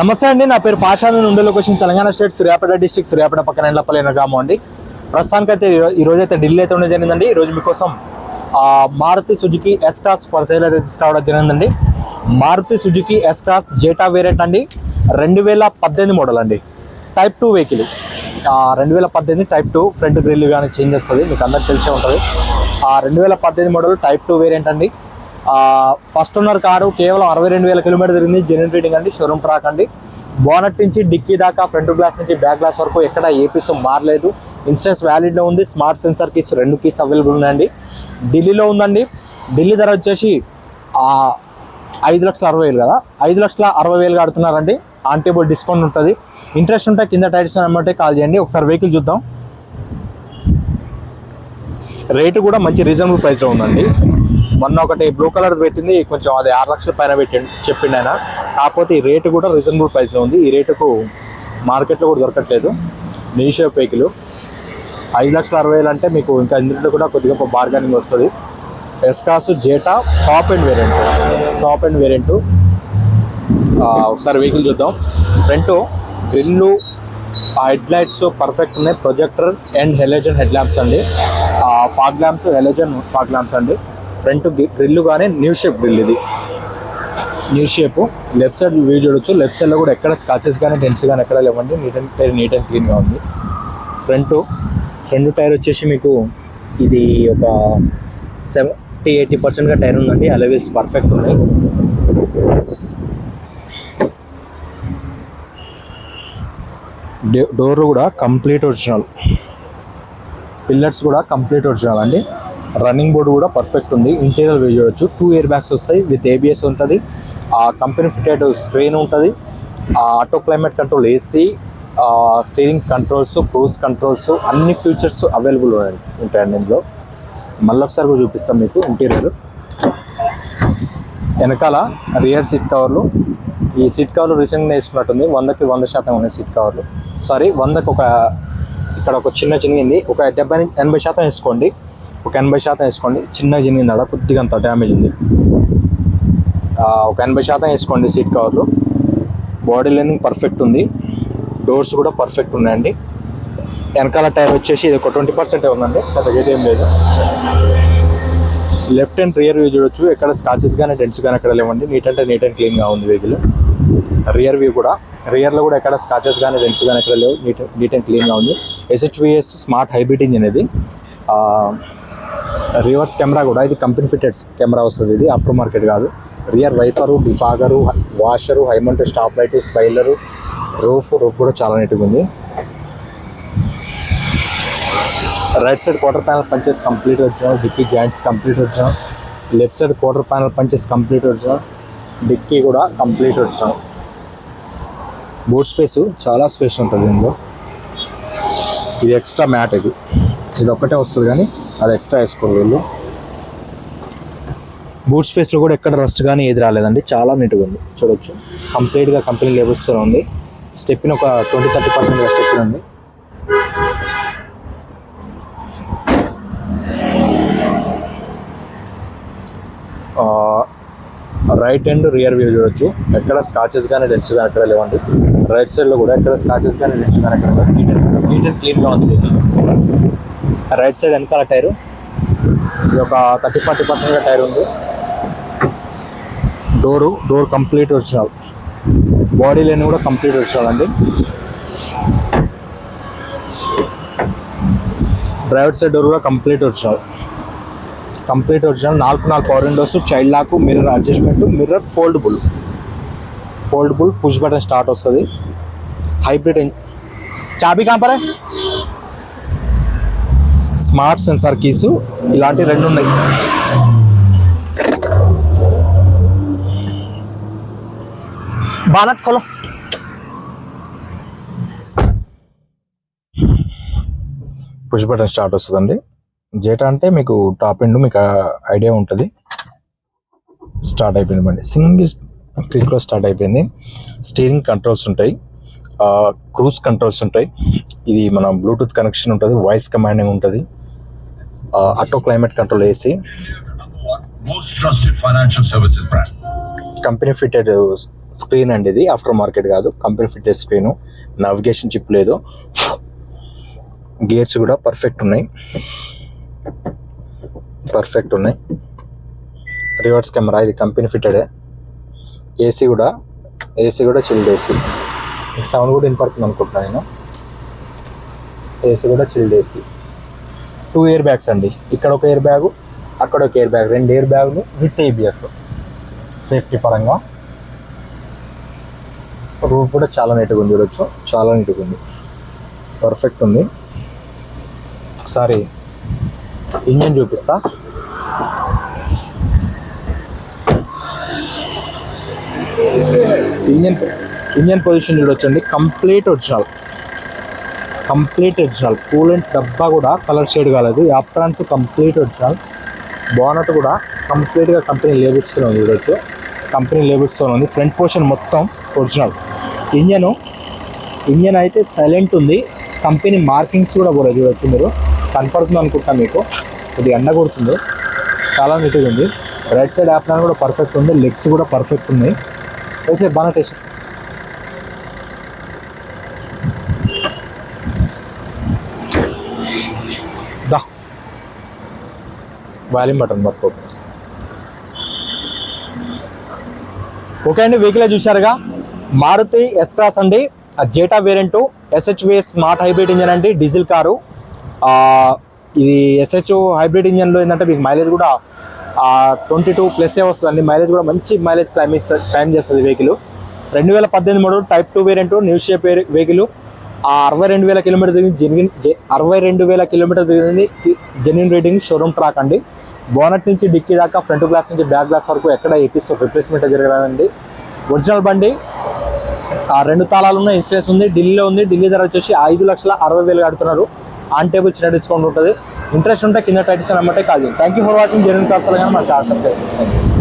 నమస్తే అండి నా పేరు పాషా నేను ఉండే location Telangana state Suryapet district Suryapet పక్కన ఎండ్లపల్లి గ్రామం అండి. ప్రస్తుతానికైతే అయితే ఈ రోజు అయితే ఢిల్లీ అయితే ఉండడం జరిగిందండి. ఈరోజు మీకోసం Maruti Suzuki S Cross for sale అయితే తీసుకురావడం జరిగిందండి. Maruti Suzuki S Cross Zeta variant అండి. రెండు వేల పద్దెనిమిది మోడల్ అండి. టైప్ టూ వెహికల్ రెండు వేల పద్దెనిమిది టైప్ టూ ఫ్రంట్ గ్రిల్ కానీ చేంజ్ వస్తుంది మీకు అందరికి తెలిసే ఉంటుంది. ఆ రెండు వేల పద్దెనిమిది మోడల్ టైప్ టూ వేరియంట్ అండి. ఫస్ట్ ఓనర్ కారు కేవలం అరవై రెండు వేల కిలోమీటర్ తిరిగింది. జెన్యున్ రీడింగ్ అండి షోరూమ్ ట్రాక్ అండి. బోనట్ నుంచి డిక్కీ దాకా ఫ్రంట్ గ్లాస్ నుంచి బ్యాక్ గ్లాస్ వరకు ఎక్కడ ఏ పీస్ మారలేదు. ఇన్సూరెన్స్ వ్యాలిడ్లో ఉంది. స్మార్ట్ సెన్సార్ కీస్ రెండు కీస్ అవైలబుల్ ఉన్నాయండి. ఢిల్లీలో ఉందండి. ఢిల్లీ ధర వచ్చేసి ఐదు లక్షల అరవై వేలు కదా. ఐదు లక్షల అరవై వేలు కడుతున్నారండి ఆన్ టేబుల్ డిస్కౌంట్ ఉంటుంది. ఇంట్రెస్ట్ ఉంటే కింద టైట్స్ అమ్మంటే కాల్ చేయండి. ఒకసారి వెహికల్ చూద్దాం. రేటు కూడా మంచి రీజనబుల్ ప్రైస్లో ఉందండి. మొన్న ఒకటి బ్లూ కలర్ పెట్టింది కొంచెం అది ఆరు లక్షల పైన పెట్టి చెప్పిండు ఆయన. కాకపోతే ఈ రేటు కూడా రీజనబుల్ ప్రైస్లో ఉంది. ఈ రేటుకు మార్కెట్లో కూడా దొరకట్లేదు. నీషో వెహికల్ ఐదు లక్షల అరవై వేలు అంటే మీకు ఇంకా ఇందులో కూడా కొద్దిగా బార్గెనింగ్ వస్తుంది. S Cross Zeta top end variant top end variant ఒకసారి వెహికల్ చూద్దాం. Front grill head lights perfect ఉన్నాయి. Projector and halogen head lamps అండి fog lamps halogen fog lamps అండి. ఫ్రంట్ గ్రిల్ కానీ న్యూ షేప్ గ్రిల్ ఇది. New shape. Left side view చూడొచ్చు. Left సైడ్లో కూడా ఎక్కడ స్కాచెస్ కానీ డెన్స్ కానీ ఎక్కడ లేవండి. Neat and tyre neat and క్లీన్గా ఉంది. ఫ్రంట్ ఫ్రంట్ టైర్ వచ్చేసి మీకు ఇది ఒక సెవెంటీ ఎయిటీ పర్సెంట్గా టైర్ ఉందండి. అలవేస్ పర్ఫెక్ట్ ఉన్నాయి డోర్ కూడా కంప్లీట్ ఒరిజినల్. పిల్లర్స్ కూడా కంప్లీట్ ఒరిజినల్ అండి. రన్నింగ్ బోర్డు కూడా పర్ఫెక్ట్ ఉంది. ఇంటీరియర్ వ్యూ చూడొచ్చు టూ ఇయర్ బ్యాగ్స్ వస్తాయి. విత్ ఏబిఎస్ ఉంటుంది. ఆ కంపెనీ ఫిటెడ్ స్క్రీన్ ఉంటుంది. Auto climate control AC steering controls cruise controls అన్ని ఫీచర్స్ అవైలబుల్ ఉంటాయండి ఇందులో. మళ్ళీ ఒకసారి కూడా చూపిస్తాం మీకు ఇంటీరియర్ వెనకాల రియర్ సీట్ కవర్లు ఈ సీట్ కవర్లు రీసెంట్గా వేసుకున్నట్టుంది. వందకి వంద శాతం ఉన్నాయి సీట్ కవర్లు సారీ వందకి ఒక ఇక్కడ ఒక చిన్న చినిగింది. ఒక డెబ్బై నుంచి ఎనభై శాతం వేసుకోండి. ఒక ఎనభై శాతం వేసుకోండి. చిన్న చినిగింది ఆడ కొద్దిగా అంత డ్యామేజ్ ఉంది. ఒక ఎనభై శాతం వేసుకోండి సీట్ కవర్లు బాడీ లైనింగ్ పర్ఫెక్ట్ ఉంది. డోర్స్ కూడా పర్ఫెక్ట్ ఉన్నాయండి. వెనకాల టైర్ వచ్చేసి ఇది ఒక ట్వంటీ పర్సెంటే ఉందండి. పెద్దగైతే ఏం లేదు. లెఫ్ట్ అండ్ రియర్ వ్యూ చూడొచ్చు. ఎక్కడ స్కాచెస్ కానీ డెంట్స్ కానీ ఎక్కడ లేవండి. నీట్ అంటే నీట్ అండ్ క్లీన్గా ఉంది వెహికల్ రియర్ వ్యూ కూడా. రియర్లో కూడా ఎక్కడ స్కాచెస్ కానీ డెంట్స్ కానీ ఎక్కడ లేవు. నీట్ నీట్ అండ్ క్లీన్గా ఉంది. ఎస్హెచ్విఎస్ స్మార్ట్ హైబ్రిడ్ ఇంజిన్ ఇది. రివర్స్ కెమెరా కూడా ఇది కంపెనీ ఫిటెడ్ కెమెరా వస్తుంది ఇది ఆఫ్టర్ మార్కెట్ కాదు. Rear wiper defogger washer high mount stop light spoiler roof roof కూడా చాలా నీట్గా ఉంది. Right side quarter panel punches complete వచ్చినాం డిక్కీ జాయింట్స్ కంప్లీట్ వచ్చినాం left side quarter panel punches complete వచ్చినాం డిక్కీ కూడా కంప్లీట్ వచ్చినాం బూట్ స్పేస్ చాలా స్పేస్ ఉంటుంది దీనిలో ఇది ఎక్స్ట్రా మ్యాట్ ఇది. ఇది ఒక్కటే వస్తుంది కానీ అది ఎక్స్ట్రా వేసుకోరు వీళ్ళు. బూట్ స్పేస్లో కూడా ఎక్కడ రస్ట్ కానీ ఏది రాలేదండి. చాలా నీట్గా ఉంది. చూడొచ్చు. కంప్లీట్గా కంపెనీ లేబుల్స్తో ఉంది. స్టెప్ని ఒక ట్వంటీ థర్టీ పర్సెంట్ స్టెప్ ఉంది. రైట్ అండ్ రియర్ వ్యూ చూడొచ్చు. ఎక్కడ స్కాచెస్ కానీ డెన్స్ కానీ ఎక్కడ లేవండి. రైట్ సైడ్లో కూడా ఎక్కడ స్కాచెస్ కానీ డెన్స్ కానీ ఎక్కడ నీట్ అండ్ క్లీన్గా ఉంది. రైట్ సైడ్ వెనకాల టైరు. ఇది ఒక థర్టీ ఫార్టీ పర్సెంట్గా టైర్ ఉంది. Door door complete original. Body line కూడా కంప్లీట్ ఒరిజినల్ అండి. డ్రైవర్ సైడ్ డోర్ కూడా కంప్లీట్ ఒరిజినల్. కంప్లీట్ ఒరిజినల్ నాలుగు నాలుగు power windows child lock mirror adjustment mirror foldable. Foldable push button start వస్తుంది. హైబ్రిడ్ చాబీ compare? Smart sensor keys ఇలాంటి రెండు ఉన్నాయి బానట్ పుష్ బటన్ స్టార్ట్ వస్తుందండి. జేటా అంటే మీకు టాప్ ఎండ్ మీకు ఐడియా ఉంటుంది. స్టార్ట్ అయిపోయింది బండి సింగిల్ క్లిక్లో స్టార్ట్ అయిపోయింది. స్టీరింగ్ కంట్రోల్స్ ఉంటాయి. క్రూజ్ కంట్రోల్స్ ఉంటాయి. ఇది మన బ్లూటూత్ కనెక్షన్ ఉంటుంది. వాయిస్ కమాండింగ్ ఉంటుంది. Auto climate control AC. Company fitted screen అండి ఇది ఆఫ్టర్ మార్కెట్ కాదు. Company fitted screen. Navigation chip లేదు. గేర్స్ కూడా పర్ఫెక్ట్ ఉన్నాయి. పర్ఫెక్ట్ ఉన్నాయి. రివర్స్ కెమెరా ఇది కంపెనీ ఫిట్టెడే ఏసీ కూడా ఏసీ కూడా చిల్డ్ ఏసీ సౌండ్ కూడా వినపడుతుంది అనుకుంటున్నాను నేను ఏసీ కూడా chilled AC two air bags అండి. ఇక్కడ ఒక ఇయర్ బ్యాగు అక్కడ ఒక ఇయర్ బ్యాగ్. రెండు ఇయర్ బ్యాగులు విత్ ఏబిఎస్ సేఫ్టీ పరంగా. రూఫ్ కూడా చాలా నీట్గా ఉంది చూడొచ్చు. చాలా నీట్గా ఉంది. పర్ఫెక్ట్ ఉంది. ఒకసారి ఇంజన్ చూపిస్తా. ఇంజన్ ఇంజన్ పొజిషన్ చూడొచ్చండి. Complete original complete original. Coolant డబ్బా కూడా కలర్ షేడ్ కాలేదు. Aprons complete original. బోనట్ కూడా కంప్లీట్గా కంపెనీ లేబుల్స్తో ఉంది చూడొచ్చు కంపెనీ లేబుల్స్తో ఉంది. ఫ్రంట్ పోర్షన్ మొత్తం ఒరిజినల్. ఇంజను ఇంజన్ అయితే సైలెంట్ ఉంది. కంపెనీ మార్కింగ్స్ కూడా పోలేదు చూడొచ్చు మీరు. కనపడుతుంది అనుకుంటాను మీకు. ఇది ఎండ కొడుతుంది. చాలా నీట్గా ఉంది. రైట్ సైడ్ యాప్రాన్ కూడా పర్ఫెక్ట్ ఉంది. లెగ్స్ కూడా పర్ఫెక్ట్ ఉన్నాయి. వేసే బాగా టేస్ట్ వాల్యూమ్ బటన్ పట్టుకో. ఓకే అండి వెహికల్ చూశారుగా? మారుతి ఎస్ క్రాస్ అండి జేటా వేరియంట్ ఎస్హెచ్వే స్మార్ట్ హైబ్రిడ్ ఇంజన్ అండి డీజిల్ కారు. ఇది ఎస్హెచ్ హైబ్రిడ్ ఇంజన్లో ఏంటంటే మీకు మైలేజ్ కూడా ట్వంటీ టూ ప్లస్ ఏ వస్తుందండి. మైలేజ్ కూడా మంచి మైలేజ్ క్లైమ్ క్లైమ్ చేస్తుంది వెహికల్ రెండు వేల పద్దెనిమిది model type two variant new shape vehicle ఆ అరవై రెండు వేల కిలోమీటర్ దిగింది జెన్యున్ అరవై రెండు వేల కిలోమీటర్ దిగింది జెన్యున్ రేటింగ్ షోరూమ్ ట్రాక్ అండి. బోనట్ నుంచి డిక్కీ దాకా ఫ్రంట్ గ్లాస్ నుంచి బ్యాక్ గ్లాస్ వరకు ఎక్కడ ఎపిసోడ్ రిప్లేస్మెంట్ జరగదండి ఒరిజినల్ బండి ఆ రెండు తాళాలు ఉన్న ఇన్సూరెన్స్ ఉంది ఢిల్లీలో ఉంది ఢిల్లీ ధర వచ్చేసి ఐదు లక్షల అరవై వేలు కడుతున్నారు. ఆన్ టేబుల్ చిన్న డిస్కౌంట్ ఉంటుంది. ఇంట్రెస్ట్ ఉంటే కింద టైటిషన్ అమ్మటే కాదు thank you for watching genuine cars కానీ మన ఛానల్ సబ్స్క్రైబ్